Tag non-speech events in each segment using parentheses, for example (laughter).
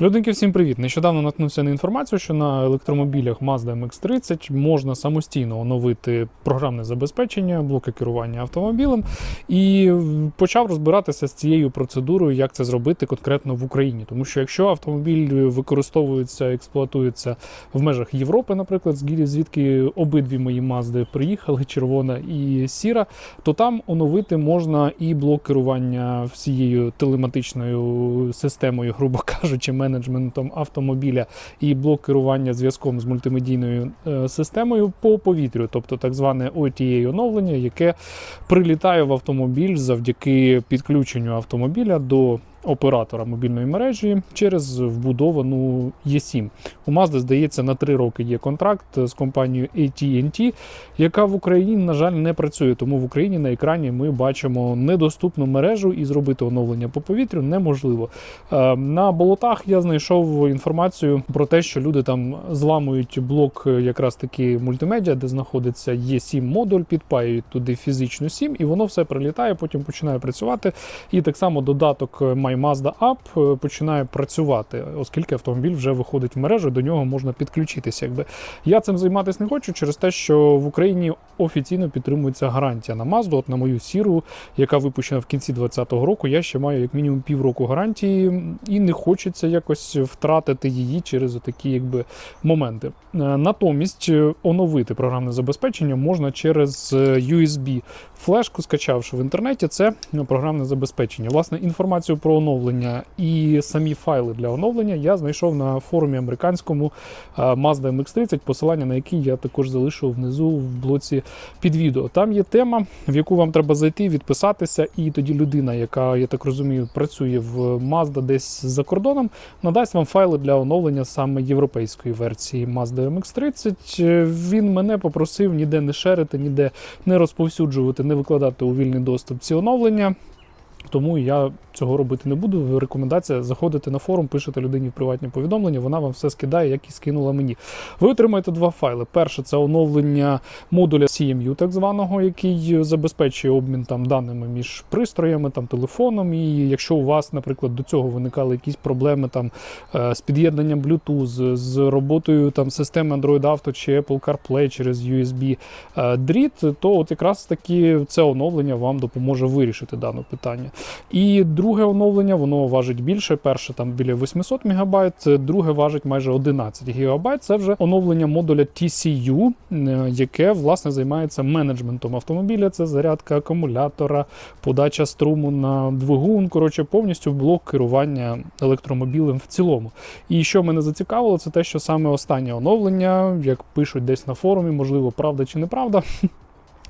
Людинки, всім привіт! Нещодавно наткнувся на інформацію, що на електромобілях Mazda MX-30 можна самостійно оновити програмне забезпечення, блоки керування автомобілем, і почав розбиратися з цією процедурою, як це зробити конкретно в Україні. Тому що якщо автомобіль використовується, експлуатується в межах Європи, наприклад, звідки обидві мої Mazda приїхали, (laughs) червона і сіра, то там оновити можна і блок керування всією телематичною системою, (laughs) грубо кажучи, менеджментом автомобіля, і блок керування зв'язком з мультимедійною е, системою по повітрю, тобто так зване OTA оновлення, яке прилітає в автомобіль завдяки підключенню автомобіля до оператора мобільної мережі через вбудовану E7. У Mazda, здається, на три роки є контракт з компанією AT&T, яка в Україні, на жаль, не працює. Тому в Україні на екрані ми бачимо недоступну мережу і зробити оновлення по повітрю неможливо. Е, На болотах я знайшов інформацію про те, що люди там зламують блок е, якраз таки мультимедіа, де знаходиться E7 модуль, підпаюють туди фізичну сім, і воно все прилітає, потім починає працювати. І так само додаток е, Mazda App е, починає працювати, оскільки автомобіль вже виходить в мережу, до нього можна підключитися. Якби я цим займатися не хочу через те, що в Україні офіційно підтримується гарантія на Mazda. От на мою сіру, яка випущена в кінці 2020 року, я ще маю як мінімум півроку гарантії, і не хочеться якось втратити її через такі якби моменти. Е, Натомість е, оновити програмне забезпечення можна через е, USB флешку, скачавши в інтернеті, це програмне забезпечення. Власне, інформацію про оновлення і самі файли для оновлення я знайшов на форумі американському е, Mazda MX-30, посилання на який я також залишу внизу в блоці під відео. Там є тема, в яку вам треба зайти, відписатися, і тоді людина, яка, я так розумію, працює в Mazda десь за кордоном, надасть вам файли для оновлення саме європейської версії Mazda MX-30. Е, Він мене попросив ніде не шерити, ніде не розповсюджувати, не викладати у вільний доступ ці оновлення. Тому я цього робити не буду. Рекомендація заходити на форум, пишете людині в приватні повідомлення, вона вам все скидає, як і скинула мені. Ви отримаєте два файли. Перше це оновлення модуля CMU, так званого, який забезпечує обмін там даними між пристроями, там телефоном. І якщо у вас, наприклад, до цього виникали якісь проблеми там е, з під'єднанням Bluetooth, з роботою там системи Android Auto чи Apple CarPlay через USB е, дріт, то от якраз таки це оновлення вам допоможе вирішити дане питання. І друге оновлення, воно важить більше. Перше там біля 800 МБ, друге важить майже 11 ГБ. Це вже оновлення модуля TCU, е, яке власне займається менеджментом автомобіля. Це зарядка акумулятора, подача струму на двигун. Коротше, повністю блок керування електромобілем в цілому. І що мене зацікавило, це те, що саме останнє оновлення, як пишуть десь на форумі, можливо, правда чи неправда. (laughs)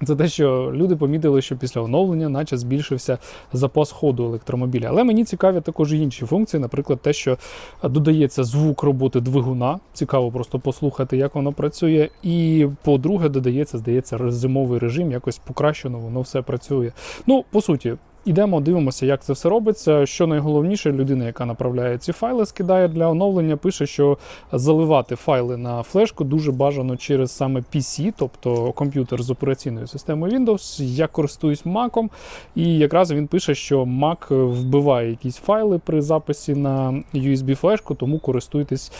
Це те, що люди помітили, що після оновлення, наче збільшився запас ходу електромобіля. Але мені цікаві також інші функції, наприклад, те, що додається звук роботи двигуна. Цікаво просто послухати, як воно працює. І по-друге, додається, здається, зимовий режим, якось покращено, воно все працює. Ну, по суті. Ідемо, дивимося, як це все робиться. Що найголовніше, людина, яка направляє ці файли, скидає для оновлення, пише, що заливати файли на флешку дуже бажано через саме PC, тобто комп'ютер з операційною системою Windows. Я користуюсь Mac, і якраз він пише, що Mac вбиває якісь файли при записі на USB-флешку, тому користуйтесь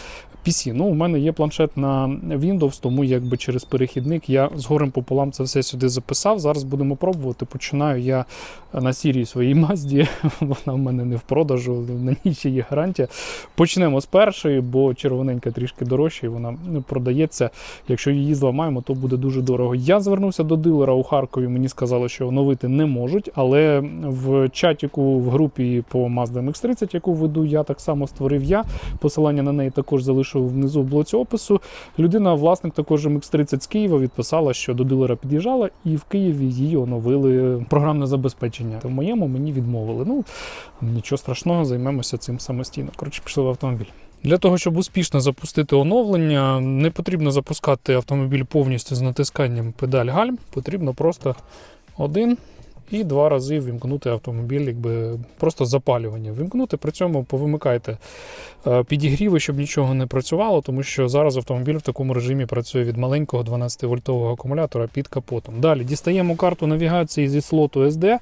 PC. Ну, у мене є планшет на Windows, тому якби через перехідник я з горем пополам це все сюди записав. Зараз будемо пробувати. Починаю я на сірій своїй Мазді. (laughs) Вона в мене не в продажу, на ній ще є гарантія. Почнемо з першої, бо червоненька трішки дорожча, і вона ну, продається. Якщо її зламаємо, то буде дуже дорого. Я звернувся до дилера у Харкові. Мені сказали, що оновити не можуть, але в чатіку в групі по Mazda MX-30, яку веду, я так само створив я. Посилання на неї також залишу внизу в блоці опису. Людина, власник також MX-30 з Києва, відписала, що до дилера під'їжджала, і в Києві її оновили програмне забезпечення. В моєму мені відмовили. Ну нічого страшного, займемося цим самостійно. Коротше, пішли в автомобіль. Для того, щоб успішно запустити оновлення, не потрібно запускати автомобіль повністю з натисканням педаль гальм. Потрібно просто один і два рази вімкнути автомобіль, якби просто запалювання. Вімкнути, при цьому повимикайте е, підігріви, щоб нічого не працювало, тому що зараз автомобіль в такому режимі працює від маленького 12 вольтового акумулятора під капотом. Далі дістаємо карту навігації зі слоту SD.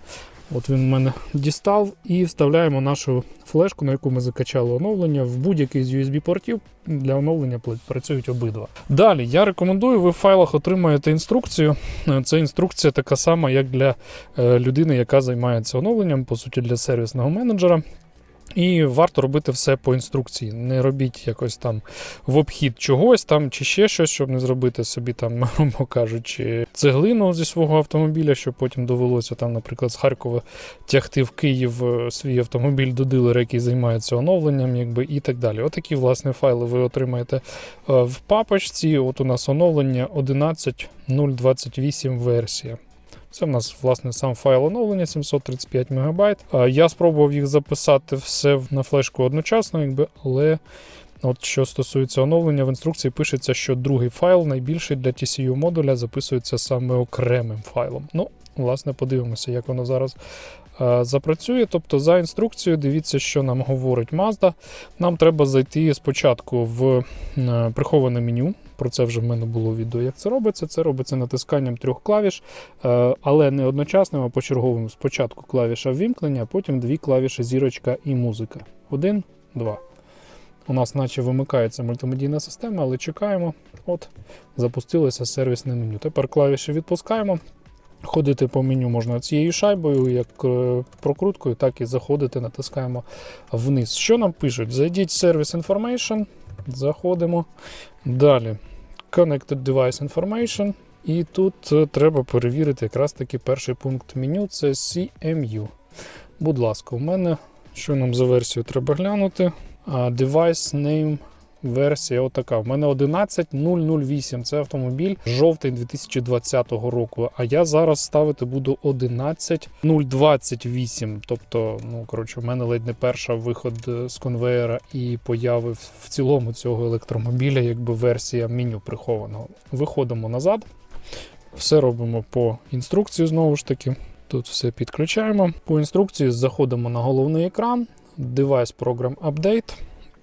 От він в мене дістав і вставляємо нашу флешку, на яку ми закачали оновлення, в будь-який з USB-портів. Для оновлення працюють обидва. Далі я рекомендую, ви в файлах отримаєте інструкцію. Е, Це інструкція така сама, як для е, людини, яка займається оновленням, по суті, для сервісного менеджера. І варто робити все по інструкції. Не робіть якось там в обхід чогось там чи ще щось, щоб не зробити собі там, (laughs) грубо кажучи, цеглину зі свого автомобіля, щоб потім довелося там, наприклад, з Харкова тягти в Київ е, свій автомобіль до дилера, який займається оновленням, якби і так далі. Отакі власне файли ви отримаєте е, в папочці. От у нас оновлення 11.028 версія. Це в нас власне сам файл оновлення 735 МБ. Я спробував їх записати все на флешку одночасно, якби, але от що стосується оновлення, в інструкції пишеться, що другий файл, найбільший для TCU модуля, записується саме окремим файлом. Ну, власне, подивимося, як воно зараз запрацює. Тобто, за інструкцією, дивіться, що нам говорить Mazda. Нам треба зайти спочатку в е, приховане меню. Про це вже в мене було відео, як це робиться. Це робиться натисканням трьох клавіш, е, але не одночасним, а почерговим. Спочатку клавіша ввімкнення, потім дві клавіші зірочка і музика. Один, два. У нас наче вимикається мультимедійна система, але чекаємо. От, запустилося сервісне меню. Тепер клавіші відпускаємо. Ходити по меню можна цією шайбою, як е, прокруткою, так і заходити, натискаємо вниз. Що нам пишуть? Зайдіть в Service Information, заходимо. Далі Connected Device Information. І тут е, треба перевірити якраз таки перший пункт меню це CMU. Будь ласка, у мене що нам за версію треба глянути? Device Name версія отака. У мене 11008. Це автомобіль жовтий 2020 року. А я зараз ставити буду 11028. Тобто, ну коротше, в мене ледь не перша виход е, з конвеєра і появи в в цілому цього електромобіля, якби версія меню прихованого. Виходимо назад. Все робимо по інструкції знову ж таки. Тут все підключаємо. По інструкції заходимо на головний екран. Device Program Update.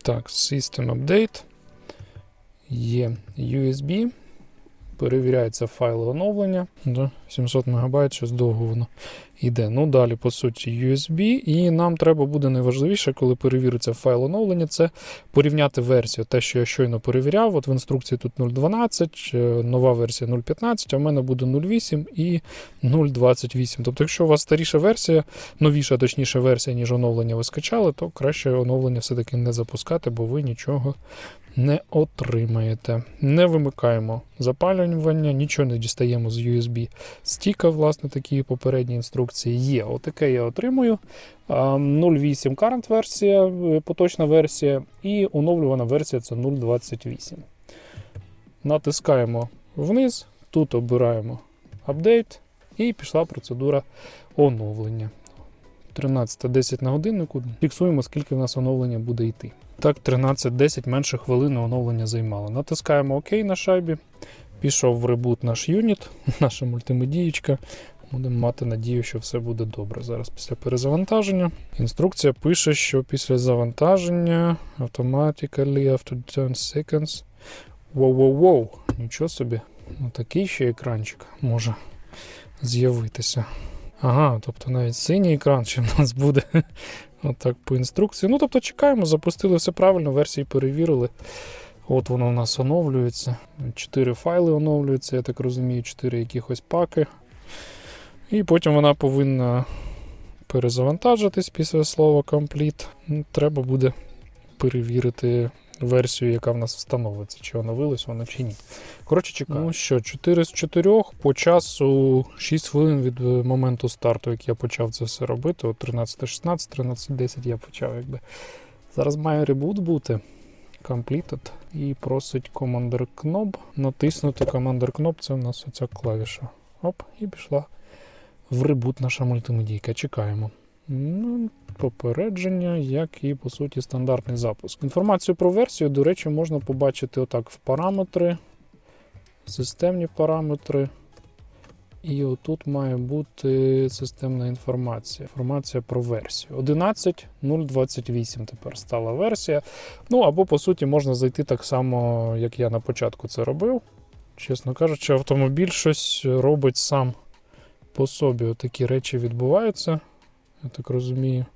Так, System Update. Є USB. Перевіряється файл оновлення. Да, 700 МБ, щось довго воно йде. Ну далі, по суті, USB. І нам треба буде найважливіше, коли перевіриться файл оновлення, це порівняти версію. Те, що я щойно перевіряв, от в інструкції тут 0.12, е, нова версія 0.15, а в мене буде 0.8 і 0.28. Тобто, якщо у вас старіша версія, новіша, точніше версія, ніж оновлення ви скачали, то краще оновлення все-таки не запускати, бо ви нічого не отримаєте. Не вимикаємо запалювання, нічого не дістаємо з USB стіка, власне, такі попередні інструкції є. Отаке я отримую. 0.8 current версія, е, поточна версія, і оновлювана версія це 0.28. Натискаємо вниз, тут обираємо апдейт, і пішла процедура оновлення. 13.10 на годиннику. Фіксуємо, скільки в нас оновлення буде йти. Так, 13.10 менше хвилини оновлення займало. Натискаємо ОК на шайбі. Пішов в ребут наш юніт, (laughs) наша мультимедієчка. Будемо мати надію, що все буде добре. Зараз після перезавантаження. Інструкція пише, що після завантаження automatically after 10 seconds. Воу-воу-воу, нічого собі. Ну, такий ще екранчик може з'явитися. Ага, тобто навіть синій екран ще в нас буде. (laughs) Отак по інструкції. Ну, тобто чекаємо, запустили все правильно, версії перевірили. От воно у нас оновлюється. Чотири файли оновлюються, я так розумію, чотири якихось паки. І потім вона повинна перезавантажитись після слова complete. Треба буде перевірити версію, яка в нас встановиться, чи оновилась вона чи ні. Коротше, чекаємо. Ну що, 4 з 4 по часу 6 хвилин від е, моменту старту, як я почав це все робити. От 13.16, 13.10 я почав, якби. Зараз має ребут бути. Completed. І просить Commander Knob. Натиснути Commander Knob, це у нас оця клавіша. Оп, і пішла в ребут наша мультимедійка. Чекаємо. Ну, попередження, як і по суті стандартний запуск. Інформацію про версію, до речі, можна побачити отак в параметри, системні параметри. І отут має бути системна інформація. Інформація про версію. 11.028 тепер стала версія. Ну або, по суті, можна зайти так само, як я на початку це робив. Чесно кажучи, автомобіль щось робить сам по собі. Отакі речі відбуваються. Я так розумію.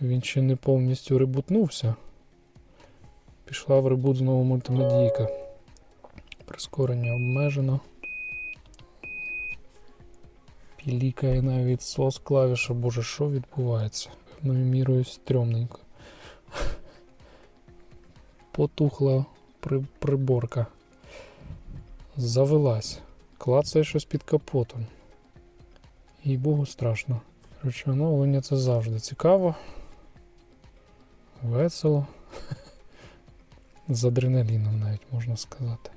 Він ще не повністю ребутнувся. Пішла в ребут знову мультимедійка. Прискорення обмежено. Пілікає навіть сос клавіша. Боже, що відбувається? Певною мірою стрьомненько. Потухла приборка. Завелась. Клацає щось під капотом. І Богу страшно. Коротше, оновлення це завжди цікаво. Весело. З адреналіном навіть можна сказати.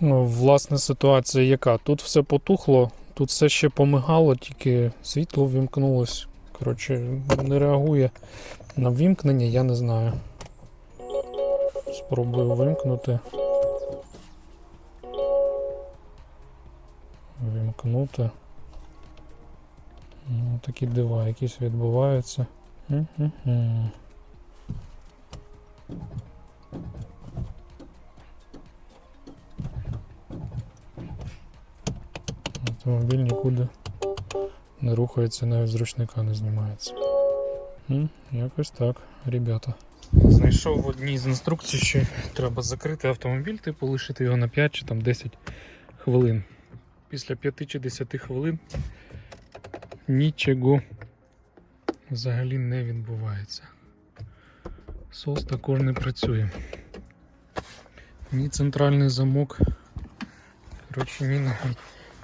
Ну, власне, ситуація яка? Тут все потухло, тут все ще помигало, тільки світло ввімкнулось. Коротше, не реагує на ввімкнення, я не знаю. Спробую вимкнути. Вимкнути. Ну, такі дива якісь відбуваються. М-м-м. Автомобіль нікуди не рухається, навіть з ручника не знімається. М, Якось так, ребята. Знайшов в одній з інструкцій, що треба закрити автомобіль, типу лишити його на 5 чи там 10 хвилин. Після 5 чи 10 хвилин нічого взагалі не відбувається. Сос також не працює. Ні центральний замок. Коротше, ні на,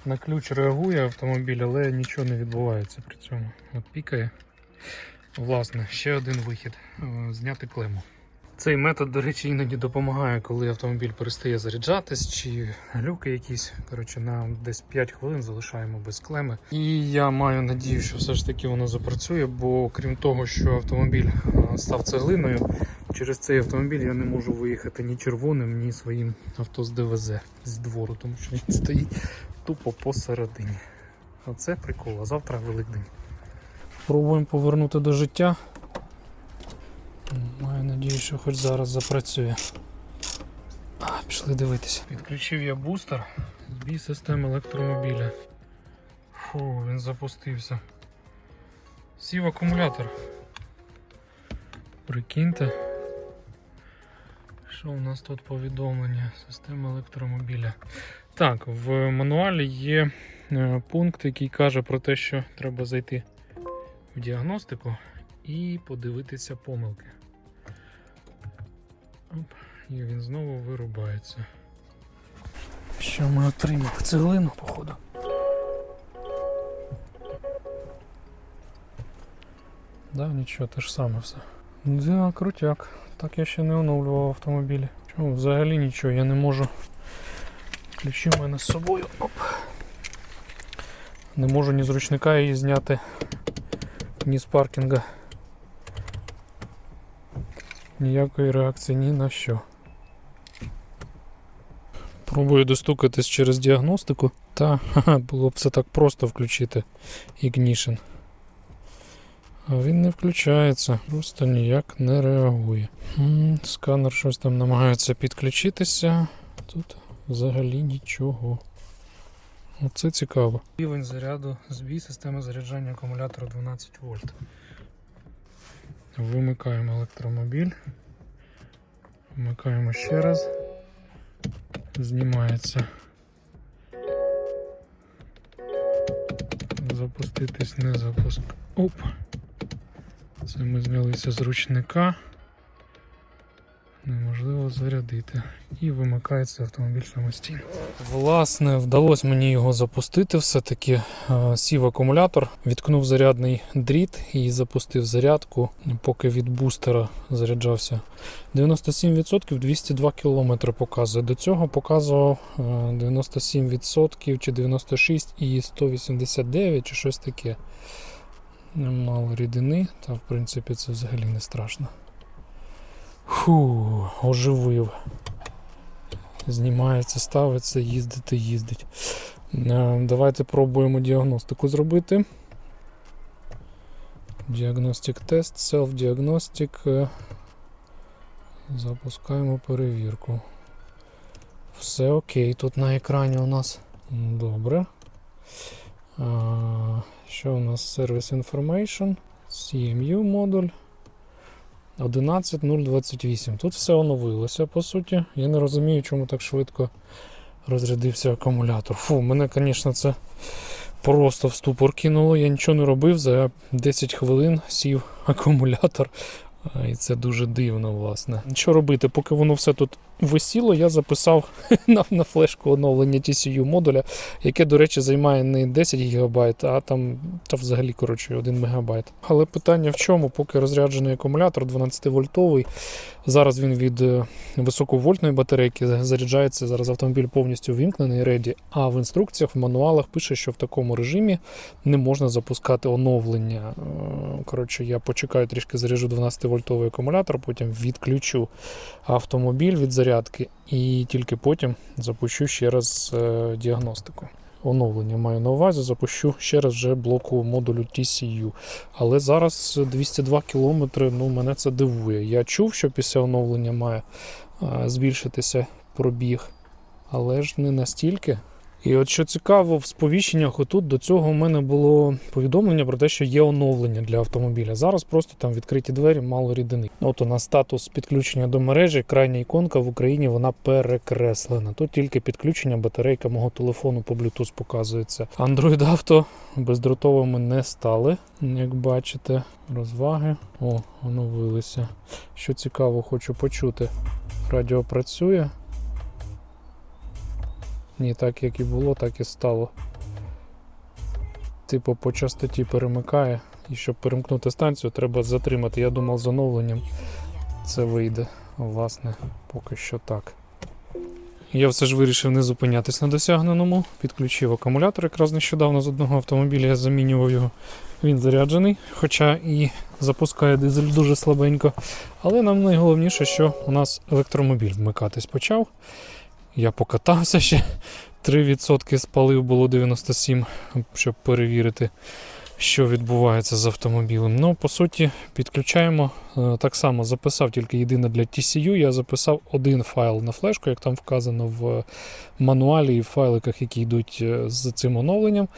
на ключ реагує автомобіль, але нічого не відбувається при цьому. От пікає. Власне, ще один вихід е, зняти клему. Цей метод, до речі, іноді допомагає, коли автомобіль перестає заряджатись чи глюки якісь. Коротше, на десь 5 хвилин залишаємо без клеми. І я маю надію, що все ж таки воно запрацює, бо крім того, що автомобіль е, став цеглиною, через цей автомобіль я не можу виїхати ні червоним, ні своїм авто з ДВЗ з двору, тому що він стоїть тупо посередині. Оце прикол, а завтра Великдень. Пробуємо повернути до життя. Маю надію, що хоч зараз запрацює. А, пішли дивитися. Підключив я бустер з бій системи електромобіля. Фу, він запустився. Сів акумулятор. Прикиньте. Що у нас тут повідомлення? Система електромобіля. Так, в мануалі є е, пункт, який каже про те, що треба зайти в діагностику і подивитися помилки. Оп, і він знову вирубається. Що ми отримали? Цеглину, походу. Да, нічого, те ж саме все. Да, крутяк. Так я ще не оновлював автомобілі. Чому взагалі нічого, я не можу. Ключі в мене з собою. Оп. Не можу ні з ручника її зняти, ні з паркінга. Ніякої реакції ні на що. Пробую достукатись через діагностику. Та ха-ха, було б все так просто включити Ignition. А він не включається, просто ніяк не реагує. Сканер щось там намагається підключитися. Тут взагалі нічого. Оце цікаво. Рівень заряду збій системи заряджання акумулятора 12 вольт. Вимикаємо електромобіль. Вмикаємо ще раз. Знімається. Запуститись не запуск. Оп. Це ми знялися з ручника. Неможливо зарядити. І вимикається автомобіль самостійно. Власне, вдалося мені його запустити все-таки. Е, Сів акумулятор, відкнув зарядний дріт і запустив зарядку, поки від бустера заряджався. 97% 202 км показує. До цього показував е, 97% чи 96 і 189 чи щось таке. Мало рідини, та в принципі це взагалі не страшно. Фу, оживив. Знімається, ставиться, їздити, їздить. Е, Давайте пробуємо діагностику зробити. Діагностик тест, селф-діагностик. Е, Запускаємо перевірку. Все окей, тут на екрані у нас добре. А, що у нас? Service Information, CMU модуль. 11028. Тут все оновилося, по суті. Я не розумію, чому так швидко розрядився акумулятор. Фу, мене, звісно, це просто в ступор кинуло. Я нічого не робив. За 10 хвилин сів (laughs) акумулятор. І це дуже дивно, власне. Що робити? Поки воно все тут висіло, я записав (laughs) на, на флешку оновлення TCU модуля, яке, до речі, займає не 10 ГБ, а там та взагалі коротше 1 МБ. Але питання в чому, поки розряджений акумулятор 12 вольтовий. Зараз він від е, високовольтної батарейки заряджається. Зараз автомобіль повністю вімкнений реді. А в інструкціях, в мануалах пише, що в такому режимі не можна запускати оновлення. Е, Коротше, я почекаю трішки заряджу 12 вольтовий акумулятор, потім відключу автомобіль від зарядки і тільки потім запущу ще раз е, діагностику. Оновлення маю на увазі, запущу ще раз вже блоку модулю TCU. Але зараз 202 км, ну мене це дивує. Я чув, що після оновлення має е, збільшитися пробіг, але ж не настільки. І от що цікаво, в сповіщеннях отут до цього в мене було повідомлення про те, що є оновлення для автомобіля. Зараз просто там відкриті двері, мало рідини. От у нас статус підключення до мережі, крайня іконка в Україні вона перекреслена. Тут тільки підключення батарейка мого телефону по Bluetooth показується. Android Auto бездротовими не стали, як бачите. Розваги. О, оновилися. Що цікаво, хочу почути. Радіо працює. Ні, так як і було, так і стало. Типу по частоті перемикає. І щоб перемкнути станцію, треба затримати. Я думав, з оновленням це вийде. Власне, поки що так. Я все ж вирішив не зупинятись на досягненому. Підключив акумулятор якраз нещодавно з одного автомобіля, я замінював його. Він заряджений, хоча і запускає дизель дуже слабенько. Але нам найголовніше, що у нас електромобіль вмикатись почав. Я покатався ще 3% спалив, було 97, щоб перевірити, що відбувається з автомобілем. Ну, по суті, підключаємо. Е, Так само записав тільки єдине для TCU. Я записав один файл на флешку, як там вказано в мануалі і в файликах, які йдуть е, з цим оновленням.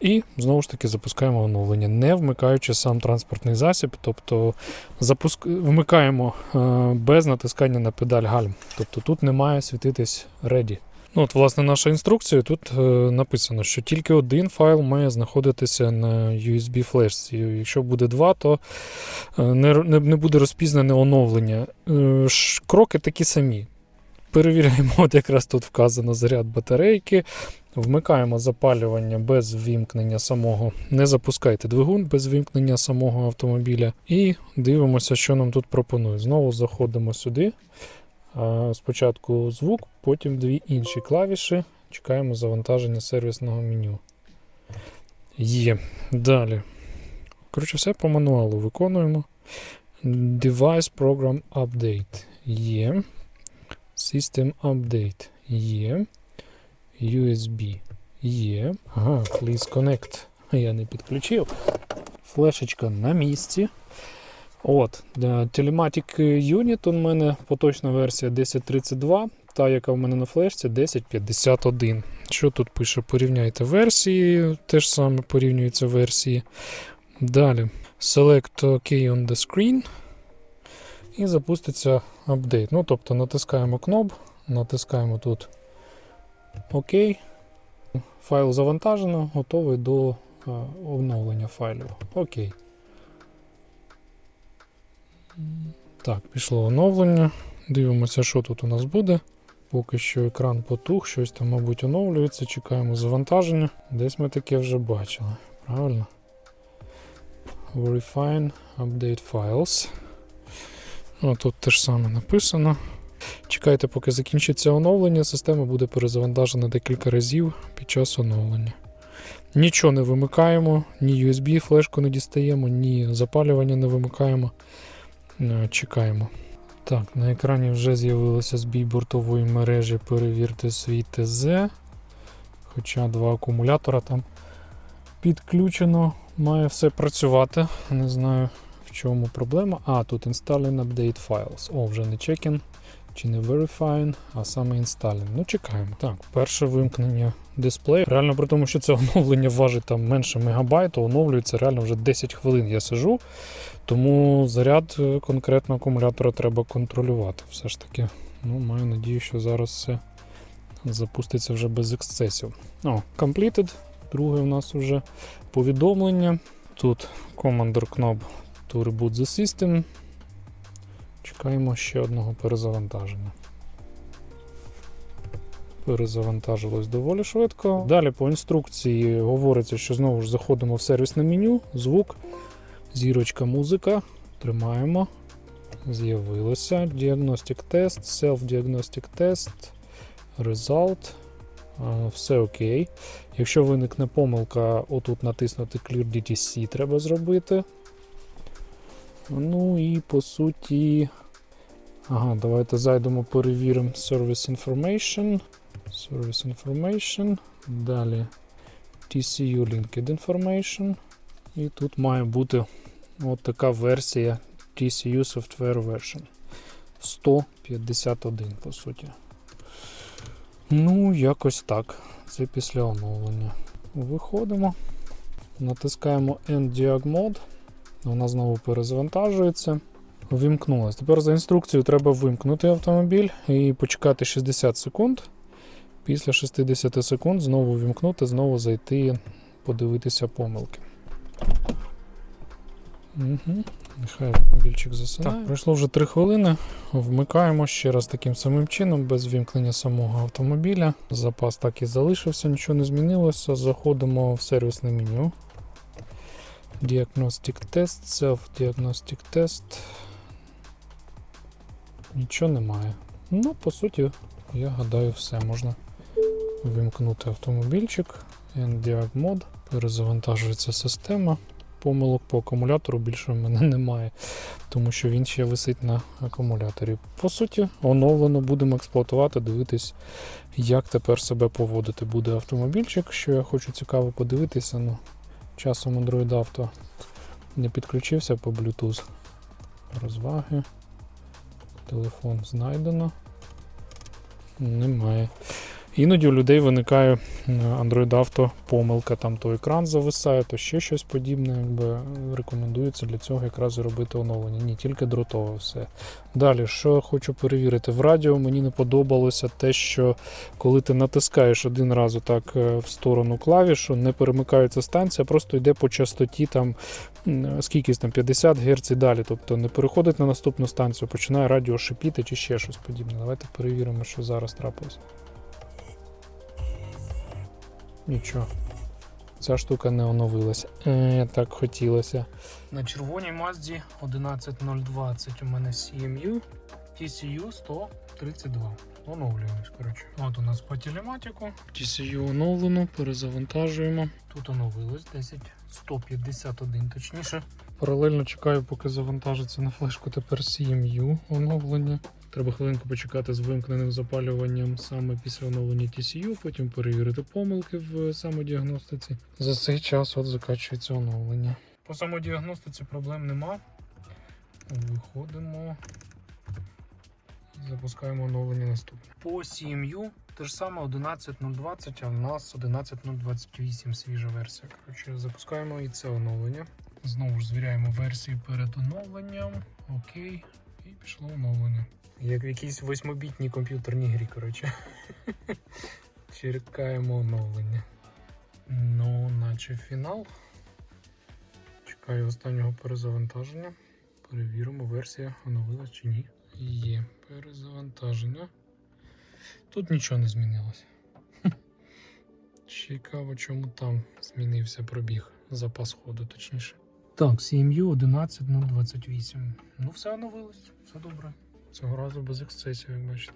І знову ж таки запускаємо оновлення, не вмикаючи сам транспортний засіб, тобто запуск... вмикаємо е, без натискання на педаль гальм. Тобто тут не має світитись ready. Ну, от, власне, наша інструкція тут е, написано, що тільки один файл має знаходитися на USB флешці. Якщо буде два, то е, не, не, буде розпізнане оновлення. Кроки такі самі. Перевіряємо, от якраз тут вказано заряд батарейки. Вмикаємо запалювання без ввімкнення самого. Не запускайте двигун без ввімкнення самого автомобіля. І дивимося, що нам тут пропонує. Знову заходимо сюди. Спочатку звук, потім дві інші клавіші. Чекаємо завантаження сервісного меню. Є. Далі. Коротше, все по мануалу виконуємо. Device Program Update є. System Update є. USB є. Ага, Please Connect. Я не підключив. Флешечка на місці. От, е, Telematic Unit у мене поточна версія 1032, та, яка в мене на флешці 1051. Що тут пише? Порівняйте версії, теж саме порівнюються версії. Далі. Select OK on the screen. І запуститься апдейт. Ну, тобто натискаємо кноп, натискаємо тут ОК. Файл завантажено, готовий до е, оновлення файлів. Окей. Так, пішло оновлення. Дивимося, що тут у нас буде. Поки що екран потух, щось там, мабуть, оновлюється. Чекаємо завантаження. Десь ми таке вже бачили. Правильно? Verifine Update Files. О, тут те ж саме написано. Чекайте, поки закінчиться оновлення, система буде перезавантажена декілька разів під час оновлення. Нічого не вимикаємо, ні USB флешку не дістаємо, ні запалювання не вимикаємо. Е, Чекаємо. Так, на екрані вже з'явилося збій бортової мережі. Перевірте свій ТЗ. Хоча два акумулятора там підключено, має все працювати. Не знаю чому проблема. А, тут Installing Update Files. О, вже не чекін. Чи не Verifying, а саме Installing. Ну, чекаємо. Так, перше вимкнення дисплею. Реально при тому, що це (laughs) оновлення важить там менше мегабайту, оновлюється реально вже 10 хвилин я сижу. Тому заряд е, конкретно акумулятора треба контролювати. Все ж таки. Ну, маю надію, що зараз все запуститься вже без ексцесів. О, completed. Друге у нас вже повідомлення. Тут Commander Knob to reboot the system. Чекаємо ще одного перезавантаження. Перезавантажилось доволі швидко. Далі по інструкції говориться, що знову ж заходимо в сервісне меню, звук, зірочка музика. Тримаємо. З'явилося. Diagnostic Test, Self-Diagnostic Test, Result. Все окей. Якщо виникне помилка, отут натиснути Clear DTC треба зробити. Ну і по суті. Ага, давайте зайдемо, перевіримо Service Information. Service Information. Далі TCU Linked Information. І тут має бути от така версія TCU Software Version. 151, по суті. Ну, якось так. Це після оновлення. Виходимо. Натискаємо End Diag Mode. Вона знову перезавантажується. Вимкнулась. Тепер за інструкцією треба вимкнути автомобіль і почекати 60 секунд. Після 60 секунд знову вимкнути, знову зайти, подивитися помилки. Угу. Нехай автомобільчик засинає. Так, пройшло вже 3 хвилини. Вмикаємо ще раз таким самим чином, без вімкнення самого автомобіля. Запас так і залишився, нічого не змінилося. Заходимо в сервісне меню. Diagnostic Test, Self-Diagnostic Test. Нічого немає. Ну, по суті, я гадаю, все. Можна вимкнути автомобільчик. NDIAG Mode. Перезавантажується система. Помилок по акумулятору більше в мене (laughs) немає, тому що він ще висить на акумуляторі. По суті, оновлено будемо експлуатувати, дивитись, як тепер себе поводити буде автомобільчик. Що я хочу цікаво подивитися. Ну, часом Android Auto не підключився по Bluetooth. Розваги. Телефон знайдено. Немає. Іноді у людей виникає е, Android Auto помилка, там то екран зависає, то ще щось подібне. Якби рекомендується для цього якраз зробити оновлення. Ні, тільки дротове все. Далі, що хочу перевірити, в радіо мені не подобалося те, що коли ти натискаєш один раз так в сторону клавішу, не перемикається станція, просто йде по частоті там м, скількись там 50 Гц і далі. Тобто не переходить на наступну станцію, починає радіо шипіти чи ще щось подібне. Давайте перевіримо, що зараз трапилось. Нічого. Ця штука не оновилася. Е, так хотілося. На червоній Мазді 11020 у мене CMU TCU 132. Оновлюємось, коротше. От у нас по телематику. TCU оновлено, перезавантажуємо. Тут оновилось 10 151 точніше. Паралельно чекаю, поки завантажиться на флешку тепер CMU оновлення. Треба хвилинку почекати з вимкненим запалюванням саме після оновлення TCU, потім перевірити помилки в самодіагностиці. За цей час от закачується оновлення. По самодіагностиці проблем нема. Виходимо. Запускаємо оновлення наступне. По CMU те ж саме 11020, а в нас 11028 свіжа версія. Коротше, запускаємо і це оновлення. Знову ж звіряємо версію перед оновленням. Окей. І пішло оновлення. Як в якійсь восьмобітній комп'ютерній грі, коротше. (laughs) Чекаємо оновлення. Ну, наче фінал. Чекаю останнього перезавантаження. Перевіримо, версія оновилась чи ні. Є перезавантаження. Тут нічого не змінилось. (laughs) Цікаво, чому там змінився пробіг, запас ходу, точніше. Так, CMU 11028. Ну, все оновилось, все добре. Цього разу без ексцесів, як бачите.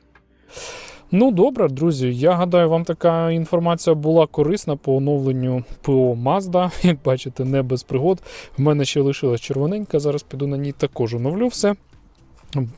Ну, добре, друзі. Я гадаю, вам така інформація була корисна по оновленню ПО Mazda. (laughs) Як бачите, не без пригод. В мене ще лишилась червоненька. Зараз піду на ній також оновлю все.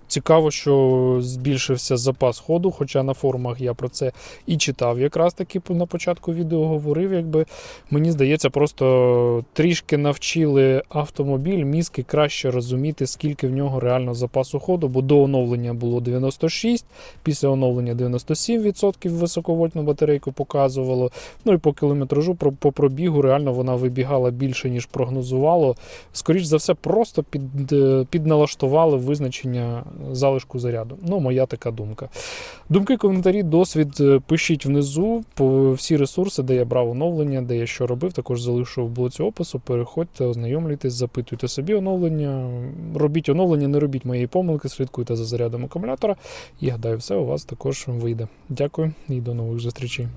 Цікаво, що збільшився запас ходу, хоча на форумах я про це і читав. Якраз таки на початку відео говорив, якби мені здається, просто трішки навчили автомобіль мізки краще розуміти, скільки в нього реально запасу ходу, бо до оновлення було 96, після оновлення 97% високовольтну батарейку показувало. Ну і по кілометражу по пробігу реально вона вибігала більше, ніж прогнозувало. Скоріш за все, просто під, е, підналаштували визначення залишку заряду. Ну, моя така думка. Думки, коментарі, досвід е, пишіть внизу всі ресурси, де я брав оновлення, де я що робив, також залишу в блоці опису. Переходьте, ознайомлюйтесь, запитуйте собі оновлення. Робіть оновлення, не робіть моєї помилки, слідкуйте за зарядом акумулятора. І гадаю, все у вас також вийде. Дякую і до нових зустрічей.